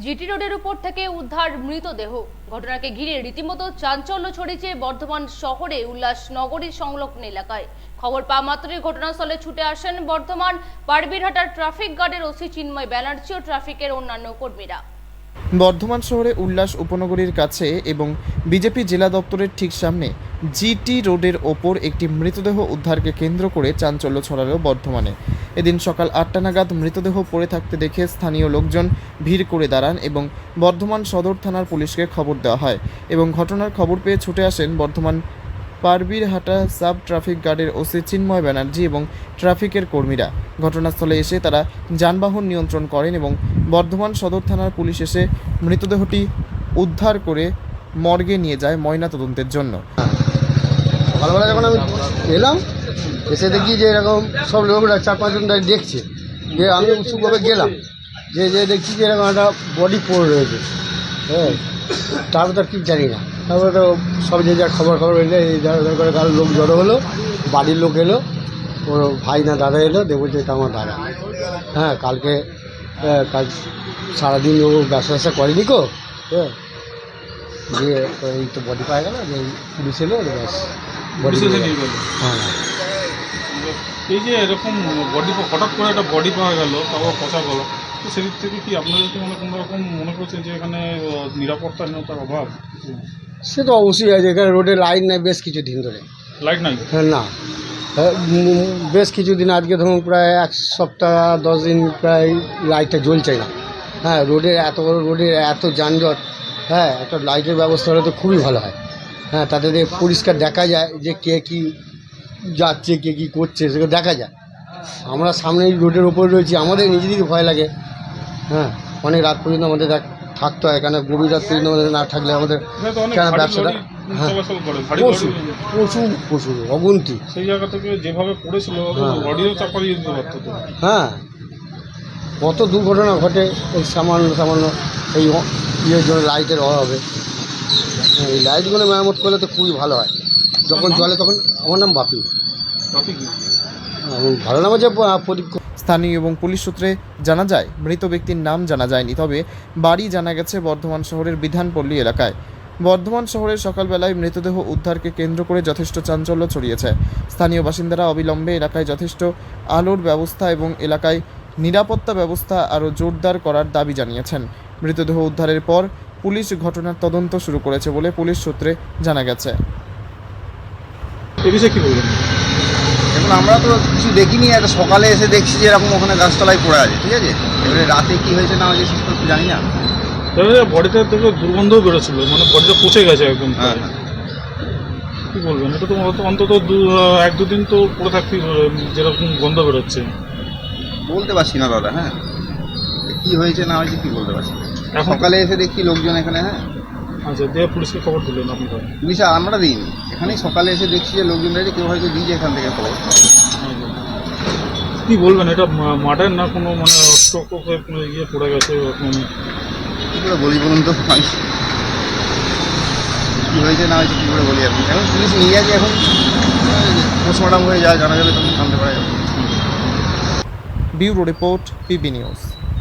GT রোডের উপর থেকে উদ্ধার মৃতদেহ। ঘটনাকে ঘিরে রীতিমতো চাঞ্চল্য ছড়িয়েছে বর্ধমান শহরে উল্লাস নগরীর সংলগ্ন এলাকায়। খবর পাওয়া মাত্রই ঘটনাস্থলে ছুটে আসেন বর্ধমান পারবিরহাটার ট্রাফিক গার্ডের ওসি চিন্ময় ব্যানার্জি ও ট্রাফিকের অন্যান্য কর্মীরা। বর্ধমান শহরে উল্লাস উপনগরীর কাছে এবং বিজেপি জেলা দপ্তরের ঠিক সামনে জিটি রোডের ওপর একটি মৃতদেহ উদ্ধারকে কেন্দ্র করে চাঞ্চল্য ছড়ালো বর্ধমানে। এদিন সকাল আটটা নাগাদ মৃতদেহ পড়ে থাকতে দেখে স্থানীয় লোকজন ভিড় করে দাঁড়ান এবং বর্ধমান সদর থানার পুলিশকে খবর দেওয়া হয় এবং ঘটনার খবর পেয়ে ছুটে আসেন বর্ধমান পারবিরহাটা সাব ট্রাফিক গার্ডের ওসি চিন্ময় ব্যানার্জি এবং ট্রাফিকের কর্মীরা। ঘটনাস্থলে এসে তারা যানবাহন নিয়ন্ত্রণ করেন এবং বর্ধমান সদর থানার পুলিশ এসে মৃতদেহটি উদ্ধার করে মর্গে নিয়ে যায় ময়না তদন্তের জন্য। সকালবেলা যখন আমি এলাম এসে দেখি যে এরকম সব লোকরা চার পাঁচজন দেখছে। যে আমি উৎসুকভাবে গেলাম। যে যে দেখছি যে এরকম একটা বডি পড়ে রয়েছে। হ্যাঁ তারপর তো আর কি জানি না। তারপরে তো সব যে যা খবর খবর এলে ধর করে কারও লোক জড়ো হলো বাড়ির লোক এলো ওর ভাই না দাদা এলো দেখব যে এটা আমার দাদা। হ্যাঁ কালকে আহ, কাল সারাদিন ও ব্যবসা ব্যবসা করেনি কো? হ্যাঁ দিয়ে এই তো বডি পাওয়া গেল যে পুলিশ এলো ব্যাস। হ্যাঁ। এই যে এরকম বডি হঠাৎ করে একটা বডি পাওয়া গেল তাও পচা গেল তো সেদিক থেকে কি আপনাদের কি মানে কোনো রকম মনে করছেন যে এখানে আহ, নিরাপত্তাহীনতার অভাব? সে তো অবশ্যই আছে এখানে রোডে লাইট নেই বেশ কিছু দিন ধরে। লাইট নাই? হ্যাঁ না। হ্যাঁ, বেশ কিছুদিন আজকে ধরুন প্রায় এক সপ্তাহ দশ দিন প্রায় লাইটটা জ্বলছে না। হ্যাঁ রোডের এত বড় রোডের এত যানজট হ্যাঁ একটা লাইটের ব্যবস্থা হলে তো খুবই ভালো হয়। হ্যাঁ তাতে পরিষ্কার দেখা যায় যে কে কি যাচ্ছে কে কি করছে সেগুলো দেখা যায়। আমরা সামনে রোডের ওপরে রয়েছি আমাদের নিজেদেরই ভয় লাগে। হ্যাঁ অনেক রাত পর্যন্ত আমাদের থাকতে হয়। কেন গভীর রাত পর্যন্ত আমাদের না থাকলে আমাদের কেন ব্যবসাটা? হ্যাঁ। প্রচুর প্রচুর প্রচুর অগুন্তি। সেই জায়গা থেকে যেভাবে পড়েছিল হ্যাঁ। হ্যাঁ। কত দুর্ঘটনা ঘটে এই সামান্য সামান্য এই ইয়ের জন্য লাইটের অভাবে। এই লাইটগুলো মেরামত করলে তো খুবই ভালো হয়। যখন চলে তখন আমার নাম বাপি। ভালো নাম হচ্ছে প্রদীপ স্থানীয় এবং পুলিশ সূত্রে জানা যায় মৃত ব্যক্তির নাম জানা যায়নি তবে বাড়ি জানা গেছে বর্ধমান শহরের বিধানপল্লী এলাকায়। বর্ধমান শহরের সকালবেলায় মৃতদেহ উদ্ধারকে কেন্দ্র করে যথেষ্ট চাঞ্চল্য ছড়িয়েছে। স্থানীয় বাসিন্দারা অবিলম্বে এলাকায় যথেষ্ট আলোর ব্যবস্থা এবং এলাকায় নিরাপত্তা ব্যবস্থা আরও জোরদার করার দাবি জানিয়েছেন। মৃতদেহ উদ্ধারের পর পুলিশ ঘটনার তদন্ত শুরু করেছে বলে পুলিশ সূত্রে জানা গেছে। এ বিষয়ে কি বলবেন? এখন আমরা তো কিছু দেখিনি একটা সকালে এসে দেখছি যে এরকম ওখানে গাছতলায় পড়ে আছে ঠিক আছে? এবারে রাতে কি হয়েছে না হয়েছে সেটা তো জানি না। বডিটা থেকে দুর্গন্ধও বেরোছিল মানে বডিটা পচে গেছে একদম হ্যাঁ হ্যাঁ। কি বলবেন? এটা তো অন্ত- অন্তত দু- এক দুদিন তো পড়ে থাকতেই যেরকম গন্ধ বেরোচ্ছে। বলতে পারছি না দাদা হ্যাঁ। কি হয়েছে না হয়েছে কি বলতে পারছি না। সকালে এসে দেখছি লোকজন এখানে হ্যাঁ। আচ্ছা দিয়ে পুলিশকে খবর দিলেন আপনারা পুলিশ আমরা দিইনি এখানেই সকালে এসে দেখছি যে লোকজন রয়েছে কেউ হয়তো দিয়েছে এখান থেকে খবর কি বলবেন এটা মা- মাঠের না কোনো মানে স্ট্রোক ইয়ে পড়ে গেছে এরকম কী করে বলি বলুন তো আমি কী হয়েছে না হয়েছে কী করে বলি আপনি? এখন পুলিশ নিয়ে গেছে এখন। পোস্টমর্টম হয়ে যা জানা যাবে তখন জানতে পারা যাবে। Bureau report PB news.